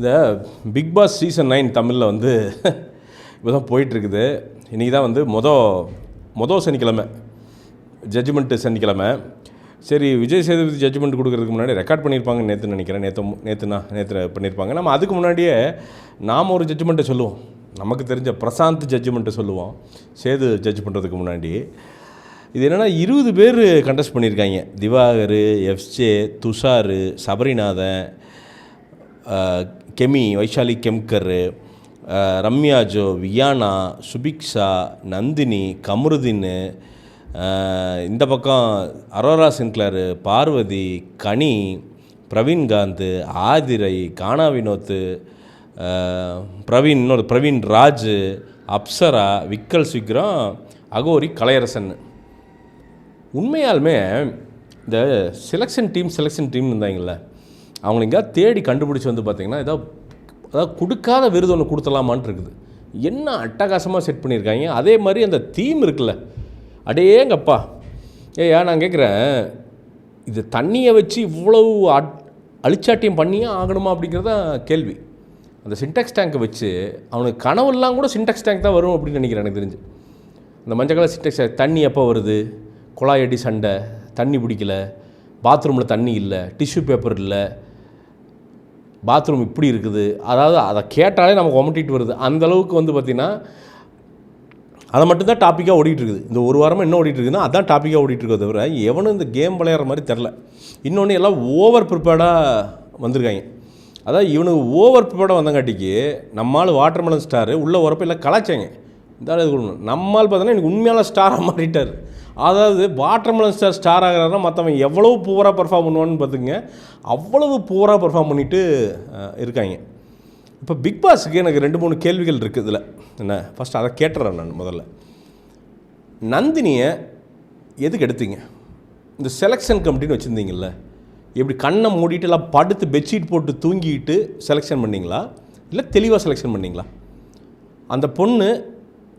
இந்த big Boss season nine தமிழில் வந்து இப்போ தான் போயிட்டுருக்குது. இன்றைக்கி தான் வந்து மொதல் மொதல் சனிக்கிழமை ஜட்ஜ்மெண்ட்டு சனிக்கிழமை. சரி விஜய் சேதுபதி ஜட்ஜ்மெண்ட் கொடுக்குறதுக்கு முன்னாடி ரெக்கார்ட் பண்ணியிருப்பாங்க நேற்று நினைக்கிறேன். நேற்று நேற்றுனா நேற்று பண்ணியிருப்பாங்க. நம்ம அதுக்கு முன்னாடியே நாம் ஒரு ஜட்ஜ்மெண்ட்டை சொல்லுவோம். நமக்கு தெரிஞ்ச பிரசாந்த் ஜட்ஜ்மெண்ட்டை சொல்லுவோம். சேது ஜட்ஜ் பண்ணுறதுக்கு முன்னாடி. இது என்னென்னா இருபது பேர் கண்டெஸ்ட் பண்ணியிருக்காங்க. திவாகர் எஃப்ஜே துஷார் சபரிநாதன் கெமி வைஷாலி கெம்கர் ரம்யா ஜோ வியானா சுபிக்ஷா நந்தினி கமருதின்னு இந்த பக்கம் அரோரா சின்க்ளர் பார்வதி கனி பிரவீன்காந்த் ஆதிரை கானா வினோத் பிரவீன் இன்னொரு பிரவீன் ராஜ் அப்சரா விக்கல் சிக்ரம் அகோரி கலையரசன். உண்மையாலுமே இந்த செலெக்ஷன் டீம் செலெக்ஷன் டீம் இருந்தாங்களே அவங்கள எங்கேயாவது தேடி கண்டுபிடிச்சி வந்து பார்த்திங்கன்னா ஏதாவது அதாவது கொடுக்காத விருது ஒன்று கொடுத்துடலாமான்னு இருக்குது. என்ன அட்டகாசமாக செட் பண்ணியிருக்காங்க? அதே மாதிரி அந்த தீம் இருக்குல்ல. அடேங்கப்பா. ஏயா நான் கேட்குறேன் இது தண்ணியை வச்சு இவ்வளவு அட் அழிச்சாட்டியம் பண்ணியே ஆகணுமா அப்படிங்கிறது தான் கேள்வி. அந்த சின்டெக்ஸ் டேங்கை வச்சு அவனுக்கு கனவெல்லாம் கூட சின்டெக்ஸ் டேங்க் தான் வரும் அப்படின்னு நினைக்கிறேன் எனக்கு தெரிஞ்சு. இந்த மஞ்சள் கலர் சின்டெக்ஸ் தண்ணி எப்போ வருது? குழாய் அடி சண்டை தண்ணி பிடிக்கல. பாத்ரூமில் தண்ணி இல்லை. டிஷ்யூ பேப்பர் இல்லை. பாத்ரூம் இப்படி இருக்குது. அதாவது அதை கேட்டாலே நமக்கு ஒமட்டிட்டு வருது. அந்த அளவுக்கு வந்து பார்த்திங்கன்னா அதை மட்டும்தான் டாப்பிக்காக ஓடிட்டு இருக்குது. இந்த ஒரு வாரமாக என்ன ஓடிட்டு இருக்குதுன்னா அதான் டாப்பிக்காக ஓடிட்டு தவிர எவனும் இந்த கேம் விளையாடுற மாதிரி தெரில. இன்னொன்று எல்லாம் ஓவர் ப்ரிப்பேர்டாக வந்திருக்காங்க. அதாவது இவனுக்கு ஓவர் ப்ரிப்பேர்டாக வந்தங்காட்டிக்கு நம்மால் வாட்டர்மெலன் ஸ்டாரு உள்ளே வரப்போ எல்லாம் கலாச்சாங்க இந்த ஆள் நம்மால் பார்த்தோன்னா எனக்கு உண்மையான ஸ்டாராக மாறிட்டார். அதாவது வாட்டர்மெலன் ஸ்டார் ஸ்டார் ஆகிறாருன்னா மற்றவன் எவ்வளவு பூவராக பர்ஃபார்ம் பண்ணுவான்னு பார்த்துங்க அவ்வளவு பூவராக பர்ஃபார்ம் பண்ணிட்டு இருக்காங்க. இப்போ பிக் பாஸுக்கு எனக்கு ரெண்டு மூணு கேள்விகள் இருக்குது இதில். என்ன? ஃபஸ்ட் அதை கேட்டுறேன் நான் முதல்ல. நந்தினியை எதுக்கு எடுத்தீங்க? இந்த செலெக்ஷன் கமிட்டின்னு வச்சுருந்தீங்கல்ல. எப்படி கண்ணை மூடிட்டு எல்லாம் படுத்து பெட்ஷீட் போட்டு தூங்கிட்டு செலெக்ஷன் பண்ணிங்களா? இல்லை தெளிவாக செலெக்ஷன் பண்ணீங்களா? அந்த பொண்ணு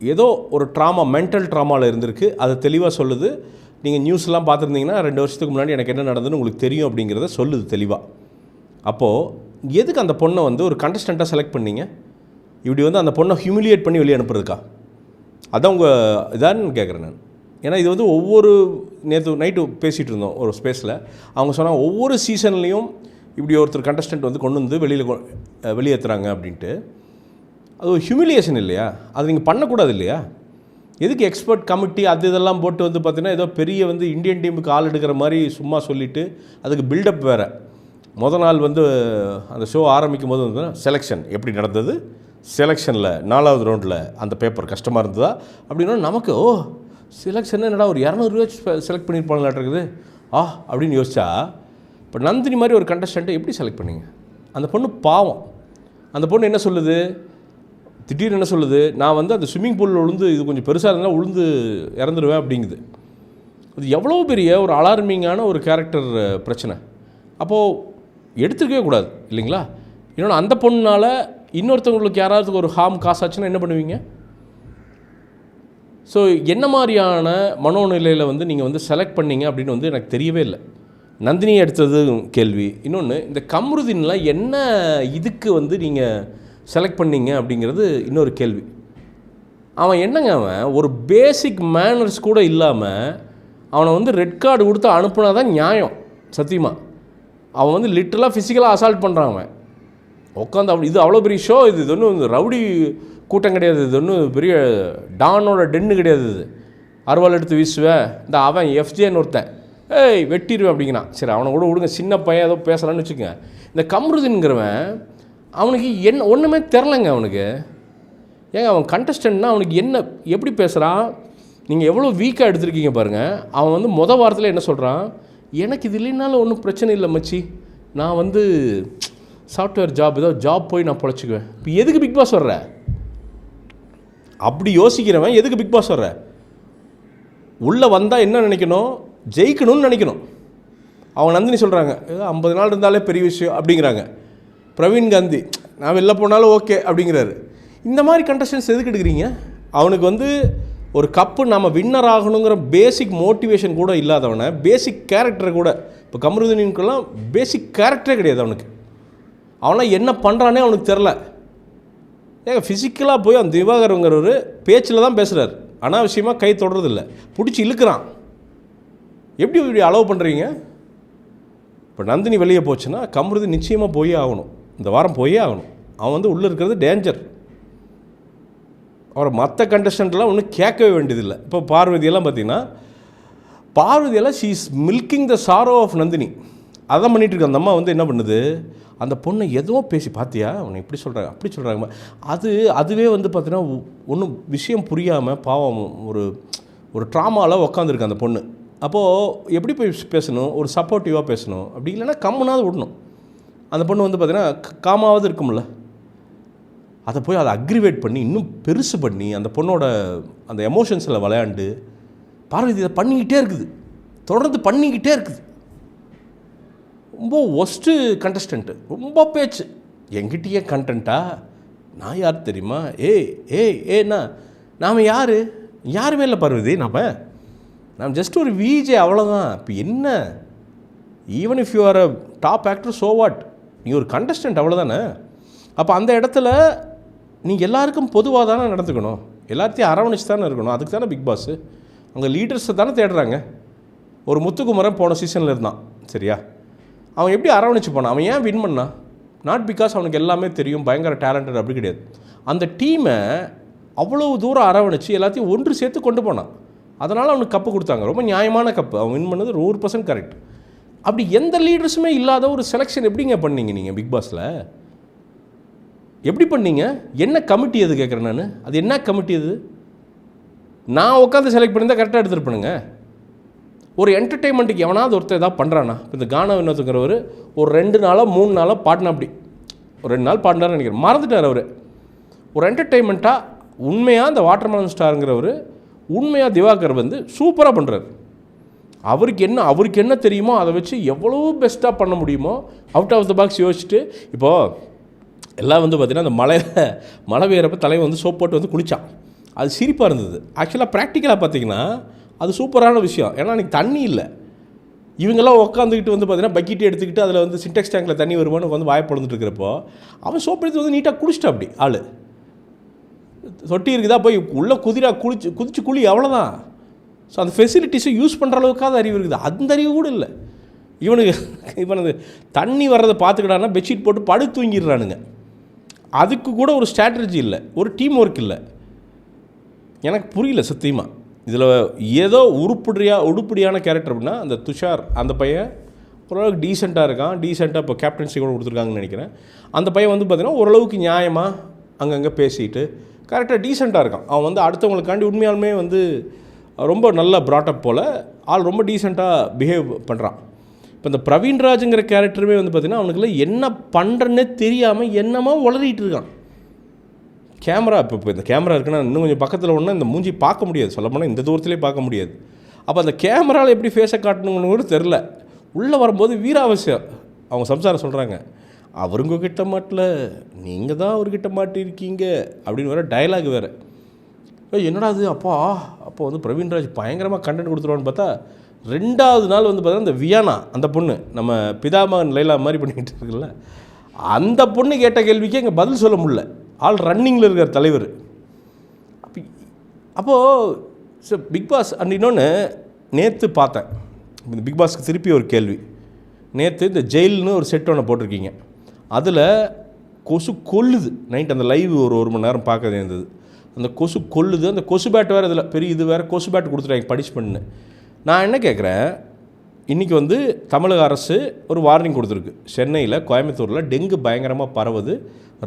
ஏதோ ஒரு ட்ராமா மென்டல் ட்ராமாவில் இருந்திருக்கு. அதை தெளிவாக சொல்லுது. நீங்கள் நியூஸ்லாம் பார்த்துருந்தீங்கன்னா ரெண்டு வருஷத்துக்கு முன்னாடி எனக்கு என்ன நடந்ததுன்னு உங்களுக்கு தெரியும் அப்படிங்கிறத சொல்லுது தெளிவாக அப்போது எதுக்கு அந்த பொண்ணை வந்து ஒரு கண்டஸ்டண்ட்டாக செலக்ட் பண்ணீங்க? இப்படி வந்து அந்த பொண்ணை ஹியூமிலியேட் பண்ணி வெளியே அனுப்புறதுக்கா? அதான் உங்கள் இதான்னு கேட்குறேன் நான். ஏன்னா இது வந்து ஒவ்வொரு நேற்று நைட்டு பேசிகிட்டு இருந்தோம் ஒரு ஸ்பேஸில் அவங்க சொன்னால் ஒவ்வொரு சீசன்லேயும் இப்படி ஒருத்தர் கண்டஸ்டன்ட் வந்து கொண்டு வந்து வெளியில் கொ- வெளியேற்றுறாங்க அப்படின்ட்டு. அது ஒரு ஹியூமிலியேஷன் இல்லையா? அது நீங்கள் பண்ணக்கூடாது இல்லையா எதுக்கு எக்ஸ்பர்ட் கமிட்டி அது இதெல்லாம் போட்டு வந்து பார்த்தீங்கன்னா ஏதோ பெரிய வந்து இந்தியன் டீமுக்கு ஆள் எடுக்கிற மாதிரி சும்மா சொல்லிவிட்டு அதுக்கு பில்டப் வேறு. முத நாள் வந்து அந்த ஷோ ஆரம்பிக்கும் போது வந்து செலெக்ஷன் எப்படி நடந்தது? செலெக்ஷனில் நாலாவது ரவுண்டில் அந்த பேப்பர் கஷ்டமாக இருந்ததா? அப்படின்னா நமக்கு ஓ செலெக்ஷன் என்னடா ஒரு இரநூறுவா செலக்ட் பண்ணியிருப்பாங்களாட்டு இருக்குது. ஆ அப்படின்னு யோசிச்சா இப்போ நந்தினி மாதிரி ஒரு கண்டஸ்டண்ட்டை எப்படி செலக்ட் பண்ணீங்க? அந்த பொண்ணு பாவம். அந்த பொண்ணு என்ன சொல்லுது? திடீர்னு என்ன சொல்லுது? நான் வந்து அந்த ஸ்விம்மிங் பூலில் விழுந்து இது கொஞ்சம் பெருசாக இருந்தால் விழுந்து இறந்துடுவேன் அப்படிங்குது. அது எவ்வளோ பெரிய ஒரு அலார்மிங்கான ஒரு கேரக்டர் பிரச்சனை. அப்போது எடுத்துருக்கவே கூடாது இல்லைங்களா? இன்னொன்று அந்த பொண்ணுனால் இன்னொருத்தவங்களுக்கு யாராவது ஒரு ஹார்ம் காசாச்சுன்னா என்ன பண்ணுவீங்க? ஸோ என்ன மாதிரியான மனோநிலையில் வந்து நீங்கள் வந்து செலக்ட் பண்ணீங்க அப்படின்னு வந்து எனக்கு தெரியவே இல்லை. நந்தினி எடுத்தது கேள்வி. இன்னொன்று இந்த கம்ருதின்லாம் என்ன இதுக்கு வந்து நீங்கள் செலக்ட் பண்ணீங்க அப்படிங்கிறது இன்னொரு கேள்வி. அவன் என்னங்க அவன்? ஒரு பேசிக் மேனர்ஸ் கூட இல்லாமல் அவனை வந்து ரெட் கார்டு கொடுத்து அனுப்புனா தான் நியாயம் சத்தியமாக அவன் வந்து லிட்டரலாக ஃபிசிக்கலாக அசால்ட் பண்ணுறான் அவன். உட்காந்து அப்படி இது அவ்வளோ பெரிய ஷோ இது இது ஒன்றும் ரவுடி கூட்டம் கிடையாது இது ஒன்றும் பெரிய டானோட டென்னு கிடையாது இது. அருவாள் எடுத்து வீசுவேன் இந்த அவன் எஃப்ஜேன்னு ஒருத்தன். ஏய் வெட்டிடுவேன் அப்படிங்கிறான். சரி அவனை கூட விடுங்க சின்ன பையன் ஏதோ பேசலான்னு வச்சுக்கோங்க. இந்த கம்ருதின்கிறவன் அவனுக்கு என்ன ஒன்றுமே தெரிலங்க அவனுக்கு. ஏங்க அவன் கண்டஸ்டன்ட்னா அவனுக்கு என்ன எப்படி பேசுகிறான் நீங்கள் எவ்வளோ வீக்காக எடுத்திருக்கீங்க பாருங்கள் அவன் வந்து மொதல் வாரத்தில் என்ன சொல்கிறான் எனக்கு இது இல்லைனாலும் ஒன்றும் பிரச்சனை இல்லை மச்சி. நான் வந்து சாஃப்ட்வேர் ஜாப் ஏதோ ஜாப் போய் நான் பொழைச்சிக்குவேன். இப்போ எதுக்கு பிக் பாஸ் வர்ற? அப்படி யோசிக்கிறவன் எதுக்கு பிக் பாஸ் வர்ற? உள்ளே வந்தால் என்ன நினைக்கணும்? ஜெயிக்கணும்னு நினைக்கணும். அவன் நந்தினி சொல்கிறாங்க ஏதோ ஐம்பது நாள் இருந்தாலே பெரிய விஷயம் அப்படிங்கிறாங்க. பிரவீன் காந்தி நான் வெளில போனாலும் ஓகே அப்படிங்கிறாரு. இந்த மாதிரி கண்டஸ்டன்ஸ் எதுக்கு எடுக்கிறீங்க? அவனுக்கு வந்து ஒரு கப்பு நம்ம வின்னர் ஆகணுங்கிற பேசிக் மோட்டிவேஷன் கூட இல்லாதவனை பேசிக் கேரக்டர் கூட இப்போ கமருதீனுக்கெல்லாம் பேசிக் கேரக்டரே கிடையாது அவனுக்கு. அவன்லாம் என்ன பண்ணுறானே அவனுக்கு தெரில ஏங்க ஃபிசிக்கலாக போய் அந்த திவாகருங்கிறவர் பேச்சில் தான் பேசுகிறார் அனாவசியமாக கை தொடறதில்ல. பிடிச்சி இழுக்கிறான். எப்படி இப்படி அலோவ் பண்ணுறீங்க இப்போ நந்தினி வெளியே போச்சுன்னா கமருதி நிச்சயமாக போயே ஆகணும். இந்த வாரம் போயே ஆகணும். அவன் வந்து உள்ளே இருக்கிறது டேஞ்சர் அவரை மற்ற கண்டஸ்டண்ட்லாம் ஒன்றும் கேட்கவே வேண்டியதில்லை. இப்போ பார்வதியெல்லாம் பார்த்தீங்கன்னா பார்வதியெல்லாம் she is milking the sorrow of Nandini. அதான் பண்ணிகிட்டு இருக்க அந்த அம்மா வந்து என்ன பண்ணுது? அந்த பொண்ணை எதுவும் பேசி பார்த்தியா அவனை இப்படி சொல்கிறாங்க அப்படி சொல்கிறாங்க அது அதுவே வந்து பார்த்தீங்கன்னா ஒன்றும் விஷயம் புரியாமல் பாவம் ஒரு ஒரு ட்ராமாவில் உக்காந்துருக்கு அந்த பொண்ணு. அப்போது எப்படி போய் பேசணும்? ஒரு சப்போர்ட்டிவாக பேசணும்? அப்படி இல்லைன்னா கம்முனாவது விடணும். அந்த பொண்ணு வந்து பார்த்திங்கன்னா க- காமாவது இருக்கும்ல. அதை போய் அதை அக்ரிவேட் பண்ணி இன்னும் பெருசு பண்ணி அந்த பொண்ணோட அந்த எமோஷன்ஸில் விளையாண்டு பார்வதி இதை பண்ணிக்கிட்டே இருக்குது. தொடர்ந்து பண்ணிக்கிட்டே இருக்குது. ரொம்ப ஒஸ்ட்டு கண்டஸ்டண்ட்டு ரொம்ப பேச்சு. எங்கிட்டயே கண்டென்ட்டா நான் யார் தெரியுமா? ஏய் ஏய் ஏண்ணா நாம் யார்? யாருமே இல்லை பார்வதி நாம். நாம் ஜஸ்ட் ஒரு விஜே அவ்வளோதான் இப்போ என்ன? Even if you are a top actor so what நீ ஒரு கண்டஸ்டன்ட் அவ்வளோதானே அப்போ அந்த இடத்துல நீ எல்லாருக்கும் பொதுவாக தானே நடந்துக்கணும். எல்லாத்தையும் அரவணைச்சு தானே இருக்கணும். அதுக்கு தானே பிக் பாஸு அங்கே லீடர்ஸை தானே தேடுறாங்க. ஒரு முத்துக்குமரன் போன சீசனில் இருந்தான். சரியா? அவன் எப்படி அரவணைச்சு போனான்? அவன் ஏன் வின் பண்ணான்? நாட் பிகாஸ் அவனுக்கு எல்லாமே தெரியும். பயங்கர டேலண்டட் அப்படி கிடையாது. அந்த டீமை அவ்வளோ தூரம் அரவணைச்சு எல்லாத்தையும் ஒன்று சேர்த்து கொண்டு போனான். அதனால் அவனுக்கு கப்பு கொடுத்தாங்க. ரொம்ப நியாயமான கப்பு அவன் வின் பண்ணது நூறு பர்சன்ட் கரெக்ட் அப்படி எந்த லீடர்ஸுமே இல்லாத ஒரு செலெக்ஷன் எப்படிங்க பண்ணீங்க நீங்கள் பிக் பாஸில் எப்படி பண்ணீங்க? என்ன கமிட்டி அது கேட்குறேன் நான்? அது என்ன கமிட்டி அது நான் உட்காந்து செலக்ட் பண்ணியிருந்தால் கரெக்டாக எடுத்துருப்பேனுங்க. ஒரு என்டர்டெயின்மெண்ட்டுக்கு எவனாவது ஒருத்தர் ஏதாவது பண்ணுறானா இப்போ இந்த கானா வினோத்துங்கிறவர் ஒரு ரெண்டு நாளோ மூணு நாளோ பாடினா அப்படி. ஒரு ரெண்டு நாள் பாடினார்னு நினைக்கிறேன். மறந்துட்டார் அவர். ஒரு என்டர்டெயின்மெண்ட்டாக உண்மையாக இந்த வாட்டர்மேலன் ஸ்டாருங்கிறவர் உண்மையாக திவாகர் வந்து சூப்பராக பண்ணுறாரு அவருக்கு என்ன அவருக்கு என்ன தெரியுமோ அதை வச்சு எவ்வளோ பெஸ்ட்டாக பண்ண முடியுமோ அவுட் ஆஃப் த பாக்ஸ் யோசிச்சுட்டு இப்போது எல்லாம் வந்து பார்த்திங்கன்னா அந்த மலையில் மழை பெய்கிறப்ப தலைவன் வந்து சோப் போட்டு வந்து குளித்தான் அது சிரிப்பாக இருந்தது. ஆக்சுவலாக ப்ராக்டிக்கலாக பார்த்தீங்கன்னா அது சூப்பரான விஷயம். ஏன்னா அன்றைக்கி தண்ணி இல்லை. இவங்கெல்லாம் உட்காந்துக்கிட்டு வந்து பார்த்தீங்கன்னா பக்கெட்டு எடுத்துக்கிட்டு அதில் வந்து சின்டெக்ஸ் டேங்கில் தண்ணி வருமானு வந்து வாய இருக்கிறப்போ அவன் சோப் எடுத்து வந்து நீட்டாக குளிச்சிட்டா அப்படி ஆள். தொட்டி இருக்குதா போய் உள்ளே குதிரா குளிச்சு குதிச்சு குழி அவ்வளோதான் ஸோ அந்த ஃபெசிலிட்டிஸை யூஸ் பண்ணுற அளவுக்காவது அறிவு இருக்குது. அந்த அறிவு கூட இல்லை. இவனுக்கு இவனது தண்ணி வர்றதை பார்த்துக்கிட்டான்னா பெட்ஷீட் போட்டு படு தூங்கிடுறானுங்க. அதுக்கு கூட ஒரு ஸ்ட்ராட்டஜி இல்லை. ஒரு டீம் ஒர்க் இல்லை. எனக்கு புரியல சத்தியமாக இதில் ஏதோ உருப்படியா உருப்படியான கேரக்டர் அப்படின்னா அந்த துஷார் அந்த பையன் ஓரளவுக்கு டீசெண்டாக இருக்கான். டீசெண்டாக இப்போ கேப்டன்சி கூட கொடுத்துருக்காங்கன்னு நினைக்கிறேன். அந்த பையன் வந்து பார்த்திங்கன்னா ஓரளவுக்கு நியாயமாக அங்கங்கே பேசிட்டு கரெக்டாக டீசெண்டாக இருக்கான். அவன் வந்து அடுத்தவங்களுக்காண்டி உண்மையாலுமே வந்து ரொம்ப நல்ல ப்ராட்டப் போல் ஆள் ரொம்ப டீசெண்டாக பிஹேவ் பண்ணுறான் இப்போ இந்த பிரவீன்ராஜுங்கிற கேரக்டருமே வந்து பார்த்திங்கன்னா அவனுக்குலாம் என்ன பண்ணுறன்னே தெரியாமல் என்னமோ உளறிட்டு இருக்கான். கேமரா இப்போ இப்போ இந்த கேமரா இருக்குன்னா இன்னும் கொஞ்சம் பக்கத்தில் ஒன்றா இந்த மூஞ்சி பார்க்க முடியாது. சொல்லப்போனால் இந்த தூரத்துலேயே பார்க்க முடியாது. அப்போ அந்த கேமராவில் எப்படி ஃபேஸை காட்டணுங்கன்னு கூட தெரில உள்ளே வரும்போது வீராவசியம் அவங்க சம்சாரம் சொல்கிறாங்க அவருங்க கிட்ட மாட்டல நீங்கள் தான் அவர்கிட்ட மாட்டிருக்கீங்க அப்படின்னு வர டயலாக் வேறு. என்னடா அது அப்பா அப்போ வந்து பிரவீன்ராஜ் பயங்கரமாக கண்டென்ட் கொடுத்துருவான்னு பார்த்தா ரெண்டாவது நாள் வந்து பார்த்தா இந்த வியானா அந்த பொண்ணு நம்ம பிதாமகன் லைலா மாதிரி பண்ணிக்கிட்டு இருக்குல்ல அந்த பொண்ணு கேட்ட கேள்விக்கு இங்கே பதில் சொல்ல முடியல. ஆள் ரன்னிங்கில் இருக்கிற தலைவர். அப்போ அப்போது ஸோ பிக் பாஸ் அண்ட் இன்னொன்று நேற்று பார்த்தேன். இந்த பிக் பாஸ்க்கு திருப்பி ஒரு கேள்வி. நேற்று இந்த ஜெயில்னு ஒரு செட் ஒன்று போட்டிருக்கீங்க. அதில் கொசு கொல்லுது நைட் அந்த லைவ் ஒரு ஒரு மணி நேரம் பார்க்க இருந்தது அந்த கொசு கொல்லுது அந்த கொசு பேட் வேறு இதில் பெரிய இது வேறு கொசு பேட் கொடுத்துட்டாங்க பனிஷ்மெண்ட்னு நான் என்ன கேட்குறேன் இன்றைக்கி வந்து தமிழக அரசு ஒரு வார்னிங் கொடுத்துருக்கு. சென்னையில் கோயம்புத்தூரில் டெங்கு பயங்கரமாக பரவுது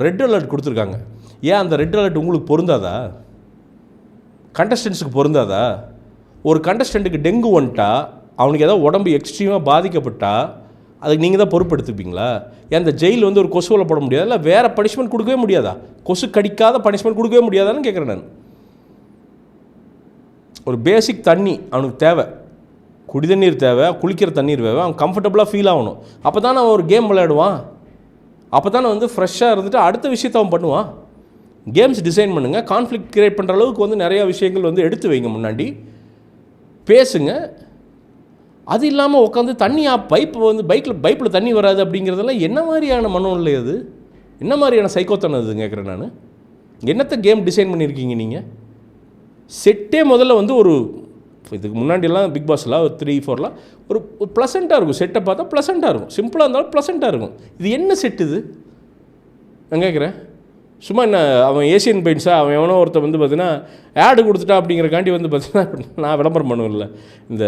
ரெட் அலர்ட் கொடுத்துருக்காங்க. ஏன் அந்த ரெட் அலர்ட் உங்களுக்கு பொருந்தாதா? கண்டஸ்டன்ஸுக்கு பொருந்தாதா? ஒரு கண்டஸ்டண்ட்டுக்கு டெங்கு வந்துட்டா அவனுக்கு ஏதாவது உடம்பு எக்ஸ்ட்ரீமாக பாதிக்கப்பட்டால் அதுக்கு நீங்கள் தான் பொறுப்பெடுத்துப்பீங்களா? ஏன் அந்த ஜெயில் வந்து ஒரு கொசுவில் போட முடியாது? இல்லை வேறு பனிஷ்மெண்ட் கொடுக்கவே முடியாதா? கொசு கடிக்காத பனிஷ்மெண்ட் கொடுக்கவே முடியாதான்னு கேட்குறேன் நான். ஒரு பேசிக் தண்ணி அவனுக்கு தேவை. குடி தண்ணீர் தேவை குளிக்கிற தண்ணீர் தேவை அவன் கம்ஃபர்டபுளாக ஃபீல் ஆகணும். அப்போ தான் அவன் ஒரு கேம் விளையாடுவான். அப்போ தானே வந்து ஃப்ரெஷ்ஷாக இருந்துட்டு அடுத்த விஷயத்தை அவன் பண்ணுவான். கேம்ஸ் டிசைன் பண்ணுங்கள் கான்ஃப்ளிக் கிரியேட் பண்ணுற அளவுக்கு வந்து நிறையா விஷயங்கள் வந்து எடுத்து வைங்க முன்னாடி. பேசுங்க அது இல்லாமல் உட்காந்து தண்ணியாக பைப் வந்து பைக்கில் பைப்பில் தண்ணி வராது அப்படிங்கிறதெல்லாம் என்ன மாதிரியான மனநிலை அது? என்ன மாதிரியான சைக்கோத்தனம் அது கேட்குறேன் நான். என்னத்தை கேம் டிசைன் பண்ணியிருக்கீங்க நீங்கள் செட்டே முதல்ல வந்து ஒரு இதுக்கு முன்னாடியெல்லாம் பிக் பாஸ்லாம் ஒரு த்ரீ ஃபோர்லாம் ஒரு ப்ளசண்ட்டாக இருக்கும். செட்டை பார்த்தா ப்ளசண்ட்டாக இருக்கும். சிம்பிளாக இருந்தாலும் ப்ளசண்ட்டாக இருக்கும். இது என்ன செட் இது? நான் கேட்குறேன் சும்மா என்ன அவன் ஏசியன் பெயிண்ட்ஸாக அவன் எவனோ ஒருத்தன் வந்து பார்த்தீங்கன்னா ஆடு கொடுத்துட்டா அப்படிங்கிறக்காண்டி வந்து பார்த்தீங்கன்னா நான் விளம்பரம் பண்ணுவேன்ல. இந்த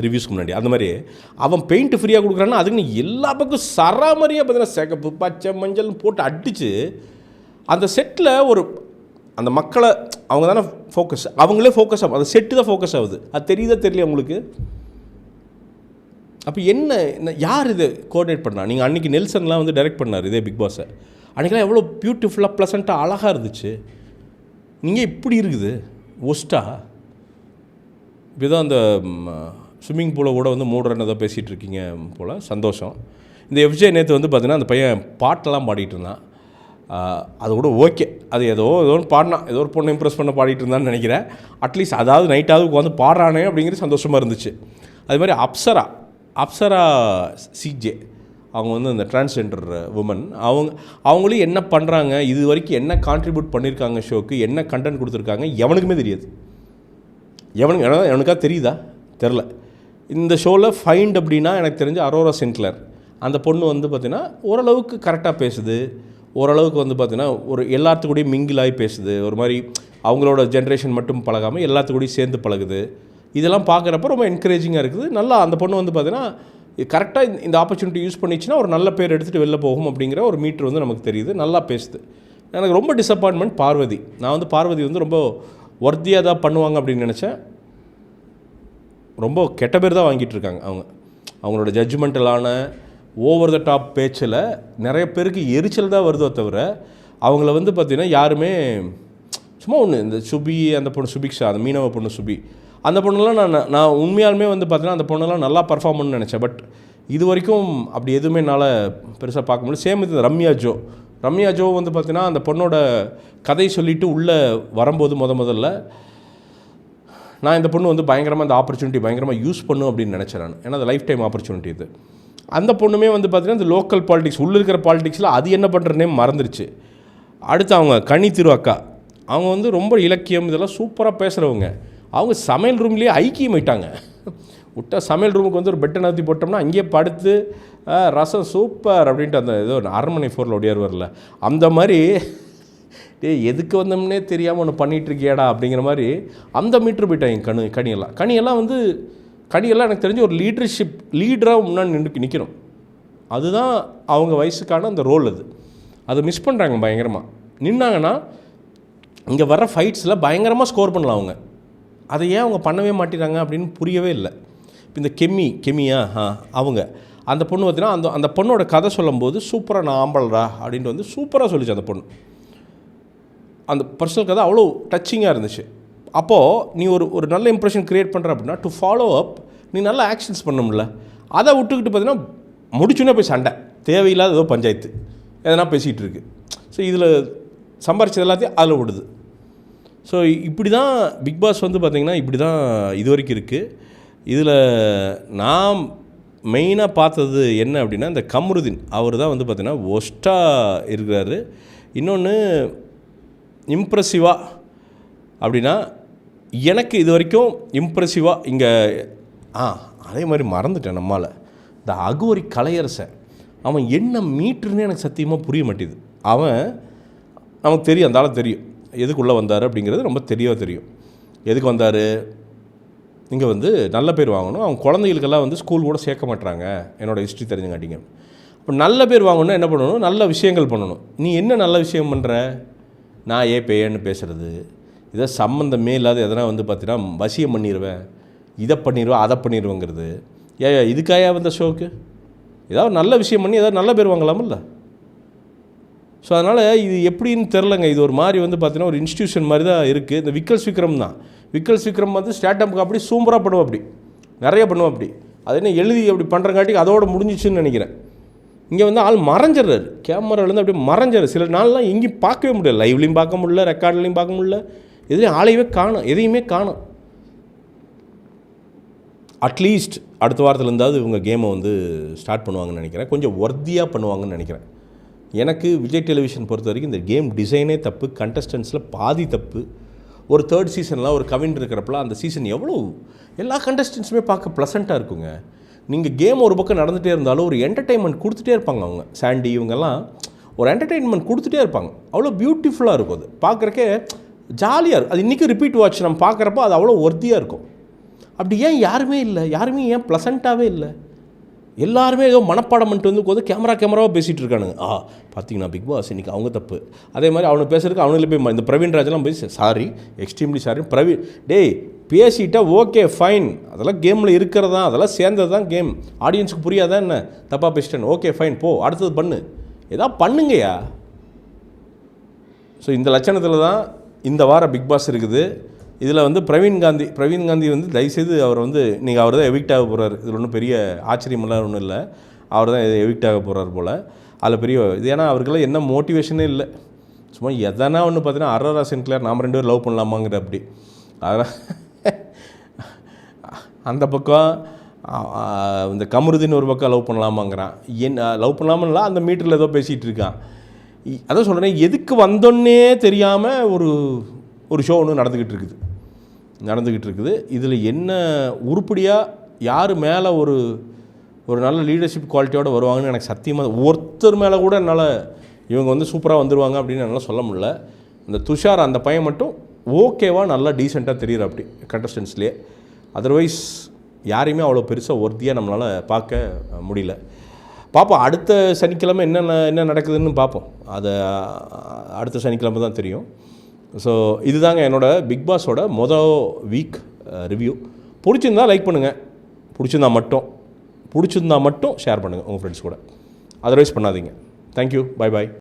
ரிவ்யூஸ்க்கு முன்னாடி. அந்த மாதிரி அவன் பெயிண்ட் ஃப்ரீயாக கொடுக்குறான்னா அதுக்குன்னு எல்லா பக்கம் சராமரியாக பார்த்தீங்கன்னா சிகப்பு பச்சை மஞ்சள்னு போட்டு அடித்து அந்த செட்டில் ஒரு அந்த மக்களை அவங்க தானே ஃபோக்கஸ் அவங்களே ஃபோக்கஸ் ஆகும். அந்த செட்டு தான் ஃபோக்கஸ் ஆகுது. அது தெரியுதா தெரியல உங்களுக்கு? அப்போ என்ன என்ன- யார் இது கோஆர்டினேட் பண்ணா? நீங்கள் அன்றைக்கி நெல்சன்லாம் வந்து டைரக்ட் பண்ணார் இதே பிக் பாஸை அன்றைக்கெல்லாம் எவ்வளோ பியூட்டிஃபுல்லாக ப்ளசண்ட்டாக அழகாக இருந்துச்சு. நீங்கள் இப்படி இருக்குது ஒஸ்ட்டாக இப்போதான் அந்த ஸ்விம்மிங் பூலை கூட வந்து மூடுறேன்னு ஏதோ பேசிகிட்டு இருக்கீங்க போல். சந்தோஷம். இந்த எஃப்ஜே நேற்று வந்து பார்த்தீங்கன்னா அந்த பையன் பாட்டெல்லாம் பாடிட்டு இருந்தான். அது கூட ஓகே. அது ஏதோ ஏதோ ஒன்று பாடினான் ஏதோ ஒரு பொண்ணு இம்ப்ரெஸ் பண்ண பாடிட்டு இருந்தான்னு நினைக்கிறேன். அட்லீஸ்ட் அதாவது நைட்டாவது உட்காந்து பாடுறானே அப்படிங்கிறது சந்தோஷமாக இருந்துச்சு. அது மாதிரி அப்சரா அப்சரா சிஜே அவங்க வந்து அந்த டிரான்ஸ்ஜெண்டர் உமன் அவங்க அவங்களும் என்ன பண்ணுறாங்க இது வரைக்கும் என்ன கான்ட்ரிபியூட் பண்ணியிருக்காங்க ஷோக்கு என்ன கண்டென்ட் கொடுத்துருக்காங்க எவனுக்குமே தெரியாது. எவனுக்கு எவனா- தெரியுதா? தெரில இந்த ஷோவில் ஃபைண்ட் அப்படின்னா எனக்கு தெரிஞ்ச அரோரா சென்ட்லர் அந்த பொண்ணு வந்து பார்த்திங்கன்னா ஓரளவுக்கு கரெக்டாக பேசுது. ஓரளவுக்கு வந்து பார்த்திங்கன்னா ஒரு எல்லாத்துக்கூடயும் மிங்கிலாகி பேசுது. ஒரு மாதிரி அவங்களோட ஜென்ரேஷன் மட்டும் பழகாமல் எல்லாத்துக்கூடயும் சேர்ந்து பழகுது. இதெல்லாம் பார்க்குறப்ப ரொம்ப என்கரேஜிங்காக இருக்குது. நல்லா அந்த பொண்ணு வந்து பார்த்திங்கன்னா கரெக்டாக இந்த ஆப்பர்ச்சுனிட்டி யூஸ் பண்ணிச்சுன்னா ஒரு நல்ல பேர் எடுத்துகிட்டு வெளில போகும் அப்படிங்கிற ஒரு மீட்ரு வந்து நமக்கு தெரியுது. நல்லா பேசுது. எனக்கு ரொம்ப டிசப்பாயின்மெண்ட் பார்வதி. நான் வந்து பார்வதி வந்து ரொம்ப ஒர்த்தியாக தான் பண்ணுவாங்க அப்படின்னு நினச்சேன். ரொம்ப கெட்ட பேர் தான் வாங்கிட்டு இருக்காங்க அவங்க. அவங்களோட ஜட்ஜ்மெண்டலான ஓவர் த டாப் பேச்சில் நிறைய பேருக்கு எரிச்சல் தான் வருதோ தவிர அவங்கள வந்து பார்த்திங்கன்னா யாருமே சும்மா ஒன்று இந்த சுபி அந்த பொண்ணு சுபிக்ஷா அந்த மீனவ பொண்ணு சுபி அந்த பொண்ணுலாம் நான் நான் உண்மையாலுமே வந்து பார்த்தீங்கன்னா அந்த பொண்ணெல்லாம் நல்லா பர்ஃபார்ம் பண்ணு நினச்சேன். பட் இது வரைக்கும் அப்படி எதுவுமே என்னால் பெருசாக பார்க்க முடியல. சேம் இது ரம்யா ஜோ. ரம்யா ஜோ வந்து பார்த்தீங்கன்னா அந்த பொண்ணோட கதை சொல்லிட்டு உள்ளே வரும்போது முத முதல்ல நான் இந்த பொண்ணு வந்து பயங்கரமாக இந்த ஆப்பர்ச்சுனிட்டி பயங்கரமாக யூஸ் பண்ணும் அப்படின்னு நினச்சேன் நான். ஏன்னா அது லைஃப் டைம் ஆப்பர்ச்சுனிட்டி இது. அந்த பொண்ணுமே வந்து பார்த்தீங்கன்னா இந்த லோக்கல் பாலிடிக்ஸ் உள்ளே இருக்கிற பாலிடிக்ஸில் அது என்ன பண்ணுறனே மறந்துருச்சு. அடுத்து அவங்க கனி திரு அக்கா. அவங்க வந்து ரொம்ப இலக்கியம் இதெல்லாம் சூப்பராக பேசுகிறவங்க அவங்க சமையல் ரூம்லேயே ஐக்கியம் ஆயிட்டாங்க. விட்டா சமையல் ரூமுக்கு வந்து ஒரு பெட்டை நகர்த்தி போட்டோம்னா அங்கேயே படுத்து ரசம் சூப்பர் அப்படின்ட்டு அந்த ஏதோ அரண்மனை ஃபோரில் ஒடியார் வரல அந்த மாதிரி டே எதுக்கு வந்தோம்னே தெரியாமல் ஒன்று பண்ணிகிட்ருக்கியாடா அப்படிங்கிற மாதிரி அந்த மீட்ரு போயிட்டாங்க கணு கனியெல்லாம். கனியெல்லாம் வந்து கனியெல்லாம் எனக்கு தெரிஞ்சு ஒரு லீடர்ஷிப் லீடராக முன்னாடி நின்று நிற்கிறோம் அதுதான் அவங்க வயசுக்கான அந்த ரோல் அது. அதை மிஸ் பண்ணுறாங்க பயங்கரமாக நின்னாங்கன்னா இங்கே வர ஃபைட்ஸில் பயங்கரமாக ஸ்கோர் பண்ணலாம் அவங்க. அதை ஏன் அவங்க பண்ணவே மாட்டேறாங்க அப்படின்னு புரியவே இல்லை. இப்போ இந்த கெமி கெமியா ஆ அவங்க. அந்த பொண்ணு பார்த்தீங்கன்னா அந்த அந்த பொண்ணோட கதை சொல்லும்போது சூப்பராக நான் ஆம்பளரா அப்படின்ட்டு வந்து சூப்பராக சொல்லிச்சு அந்த பொண்ணு. அந்த பர்சனல் கதை அவ்வளோ டச்சிங்காக இருந்துச்சு. அப்போது நீ ஒரு ஒரு நல்ல இம்ப்ரெஷன் க்ரியேட் பண்ணுற அப்படின்னா டு ஃபாலோ அப் நீ நல்ல ஆக்ஷன்ஸ் பண்ணணும்ல. அதை விட்டுக்கிட்டு பார்த்தீங்கன்னா முடிச்சுன்னே போய் சண்டை. தேவையில்லாத ஏதோ பஞ்சாயத்து. எதனா பேசிகிட்டு இருக்கு. ஸோ இதில் சம்பாரிச்சது எல்லாத்தையும் அதில் விடுது ஸோ இப்படி தான் பிக் பாஸ் வந்து பார்த்திங்கன்னா இப்படி தான் இது வரைக்கும் இருக்குது இதில் நான் மெயினாக பார்த்தது என்ன அப்படின்னா இந்த கம்ருதீன். அவர் தான் வந்து பார்த்திங்கன்னா ஒஸ்ட்டாக இருக்கிறாரு. இன்னொன்று இம்ப்ரெசிவாக அப்படின்னா எனக்கு இது வரைக்கும் இம்ப்ரெசிவாக இங்கே ஆ அதே மாதிரி மறந்துட்டேன் நம்மால். இந்த அகோரி கலையரசன் அவன் என்ன மீட்டர்னு எனக்கு சத்தியமாக புரிய மாட்டேது அவன் நமக்கு தெரியும் அந்த தெரியும். எதுக்குள்ளே வந்தார் அப்படிங்கிறது ரொம்ப தெரியவாக தெரியும். எதுக்கு வந்தார்? இங்கே வந்து நல்ல பேர் வாங்கணும். அவங்க குழந்தைகளுக்கெல்லாம் வந்து ஸ்கூல் கூட சேர்க்க மாட்றாங்க. என்னோடய ஹிஸ்ட்ரி தெரிஞ்சுங்காட்டிங்க. இப்போ நல்ல பேர் வாங்கணும்னா என்ன பண்ணணும்? நல்ல விஷயங்கள் பண்ணணும். நீ என்ன நல்ல விஷயம் பண்ணுற நான் ஏ பேயன்னு பேசுகிறது இதை சம்மந்தமே இல்லாத எதனா வந்து பார்த்தீங்கன்னா வசியம் பண்ணிடுவேன் இதை பண்ணிடுவேன் அதை பண்ணிடுவேங்கிறது ஏ இதுக்காயா வந்த ஷோக்கு? ஏதாவது நல்ல விஷயம் பண்ணி ஏதாவது நல்ல பேர் வாங்கலாமில்ல? ஸோ அதனால் இது எப்படின்னு தெரிலங்க. இது ஒரு மாதிரி வந்து பார்த்தீங்கன்னா ஒரு இன்ஸ்டியூஷன் மாதிரி தான் இருக்குது இந்த விக்கல்ஸ் விக்ரம் தான். விக்கல்ஸ் விக்ரம் வந்து ஸ்டாட்டப்புக்கு அப்படி சூப்பராக பண்ணுவோம் அப்படி. நிறைய பண்ணுவோம் அப்படி. அது என்ன எழுதி அப்படி பண்ணுறங்காட்டி அதோட முடிஞ்சிச்சுன்னு நினைக்கிறேன். இங்கே வந்து ஆள் மறைஞ்சிடுறாரு. கேமராலேருந்து அப்படியே மறைஞ்சாரு சில நாள்லாம் எங்கேயும் பார்க்கவே முடியல. லைவ்லையும் பார்க்க முடியல ரெக்கார்ட்லையும் பார்க்க முடியல. எதுலையும் ஆளையவே காணும். எதையுமே காணும். அட்லீஸ்ட் அடுத்த வாரத்துலேருந்தாவது இவங்க கேமை வந்து ஸ்டார்ட் பண்ணுவாங்கன்னு நினைக்கிறேன். கொஞ்சம் ஒர்த்தியாக பண்ணுவாங்கன்னு நினைக்கிறேன். எனக்கு விஜய் டெலிவிஷன் பொறுத்த வரைக்கும் இந்த கேம் டிசைனே தப்பு கண்டஸ்டன்ஸில் பாதி தப்பு. ஒரு தேர்ட் சீசனில் ஒரு கவின் இருக்கிறப்பலாம் அந்த சீசன் எவ்வளோ எல்லா கண்டஸ்டன்ஸுமே பார்க்க ப்ளசண்ட்டாக இருக்குங்க. நீங்கள் கேம் ஒரு பக்கம் நடந்துகிட்டே இருந்தாலும் ஒரு என்டர்டெயின்மெண்ட் கொடுத்துட்டே இருப்பாங்க அவங்க. சாண்டி இவங்கெல்லாம் ஒரு என்டர்டெயின்மெண்ட் கொடுத்துட்டே இருப்பாங்க. அவ்வளோ பியூட்டிஃபுல்லாக இருக்கும் அது. பார்க்குறக்கே ஜாலியாக இருக்கும். அது இன்றைக்கி ரிப்பீட் வாட்ச் நம்ம பார்க்குறப்போ அது அவ்வளோ ஒர்த்தியாக இருக்கும். அப்படி ஏன் யாருமே இல்லை? யாருமே ஏன் ப்ளசண்ட்டாகவே இல்லை? எல்லாருமே ஏதோ மனப்பாடம் பண்ணிட்டு வந்து உட்காந்து கேமரா கேமராவாக பேசிகிட்டு இருக்கானுங்க. ஆ பார்த்தீங்கன்னா பிக் பாஸ் இன்னைக்கு அவங்க தப்பு. அதே மாதிரி அவனுக்கு பேசுறதுக்கு அவனுங்களே போய் இந்த பிரவீன் ராஜெல்லாம் போய் சாரி எக்ஸ்ட்ரீம்லி சாரி பிரவீன் டேய் பேசிட்டா ஓகே ஃபைன் அதெல்லாம் கேமில் இருக்கிறதா? அதெல்லாம் சேர்ந்தது தான் கேம் ஆடியன்ஸுக்கு புரியாதா என்ன? தப்பாக பேசிட்டேன் ஓகே ஃபைன் போ அடுத்தது பண்ணு. ஏதாவது பண்ணுங்கய்யா. ஸோ இந்த லட்சணத்தில் தான் இந்த வாரம் பிக் பாஸ் இருக்குது. இதில் வந்து பிரவீன் காந்தி பிரவீன் காந்தி வந்து தயவுசெய்து அவர் வந்து நீங்கள் அவர் தான் எவிக்ட் ஆக போகிறார் இதில் ஒன்றும் பெரிய ஆச்சரியமெல்லாம் ஒன்றும் இல்லை. அவர் தான் எவிக்ட் ஆக போகிறார் போல். அதில் பெரிய இது ஏன்னா அவருக்கெல்லாம் என்ன மோட்டிவேஷனே இல்லை. சும்மா எதனா ஒன்று பார்த்தீங்கன்னா அரோரா சென்க்ளேர் நாம் ரெண்டு பேரும் லவ் பண்ணலாமாங்கிற அப்படி. அதெல்லாம் அந்த பக்கம் இந்த கமருதின் ஒரு பக்கம் லவ் பண்ணலாமாங்கிறான். என் லவ் பண்ணலாமல்ல அந்த மீட்டரில் ஏதோ பேசிகிட்டு இருக்கான். அதான் சொல்கிறேன் எதுக்கு வந்தோன்னே தெரியாமல் ஒரு ஒரு ஷோ ஒன்று நடந்துக்கிட்டு இருக்குது. நடந்துக்கிட்டு இருக்குது இதில் என்ன உருப்படியாக யார் மேலே ஒரு ஒரு நல்ல லீடர்ஷிப் குவாலிட்டியோடு வருவாங்கன்னு எனக்கு சத்தியமாக ஒருத்தர் மேலே கூட என்னால் இவங்க வந்து சூப்பராக வந்துடுவாங்க அப்படின்னு என்னால் சொல்ல முடியல. இந்த துஷார் அந்த பையன் மட்டும் ஓகேவாக நல்லா டீசெண்டாக தெரியுற அப்படி கண்டஸ்டன்ஸ்லேயே அதர்வைஸ் யாரையுமே அவ்வளோ பெருசாக ஒர்த்தியாக நம்மளால் பார்க்க முடியல. பார்ப்போம் அடுத்த சனிக்கிழமை என்னென்ன என்ன நடக்குதுன்னு பார்ப்போம் அதை அடுத்த சனிக்கிழமை தான் தெரியும். ஸோ இதுதாங்க என்னோட பிக் பாஸோட மொதல் வீக் ரிவ்யூ uh, பிடிச்சிருந்தா லைக் பண்ணுங்கள் பிடிச்சிருந்தா மட்டும். பிடிச்சிருந்தா மட்டும் ஷேர் பண்ணுங்கள் உங்கள் ஃப்ரெண்ட்ஸ் கூட. அதர்வைஸ் பண்ணாதீங்க. தேங்க்யூ பாய் பாய்